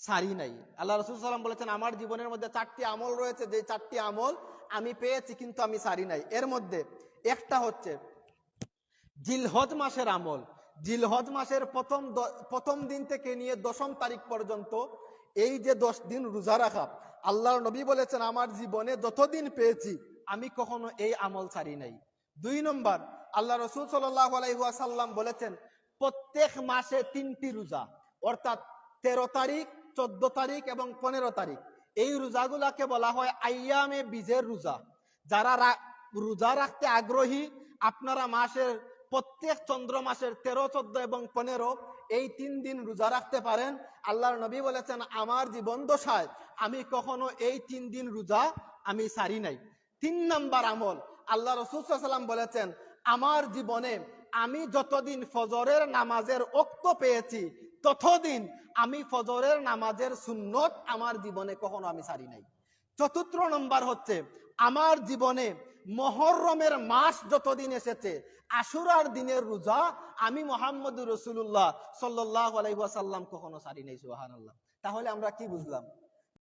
সারি নাই। আল্লাহ রসুল সাল্লাম বলেছেন, আমার জীবনের মধ্যে চারটি আমল রয়েছে, যে চারটি আমল আমি পেয়েছি কিন্তু আমি সারি নাই। এর মধ্যে একটা হচ্ছে জিলহজ মাসের আমল। জিলহজ মাসের প্রথম প্রথম দিন থেকে নিয়ে দশম তারিখ পর্যন্ত এই যে দশ দিন রোজা রাখা, আল্লাহর নবী বলেছেন, আমার জীবনে যতদিন পেয়েছি, আমি কখনো এই আমল ছাড়ি নাই। দুই নম্বর, আল্লাহ রসুল আলাইসাল্লাম বলেছেন, প্রত্যেক মাসে তিনটি রোজা। অর্থাৎ তেরো তারিখ চোদ্দ তারিখ এবং পনেরো তারিখ। এই রোজাগুলাকে বলা হয় আইয়ামে বীজের রোজা। যারা রোজা রাখতে আগ্রহী, আপনারা মাসের প্রত্যেক চন্দ্র মাসের তেরো, চোদ্দ এবং পনেরো এই তিন দিন রোজা রাখতে পারেন। আল্লাহর নবী বলেছেন, আমার জীবন দশায় আমি কখনো এই তিন দিন রোজা আমি সারি নাই। তিন নাম্বার আমল, আল্লাহ রসুলাম বলেছেন, আমার জীবনে আমি যতদিন ফজরের নামাজের অক্ত পেয়েছি ততদিন আমি ফজরের নামাজের সুন্নত আমার জীবনে কখনো আমি সারি নাই। চতুর্থ নম্বর হচ্ছে, আমার জীবনে মহরমের মাস যতদিন এসেছে, আশুরার দিনের রোজা আমি মোহাম্মদ রসুল্লাহ সাল্লাহ আলাইসাল্লাম কখনো সারি নাই সুহান তাহলে আমরা কি বুঝলাম?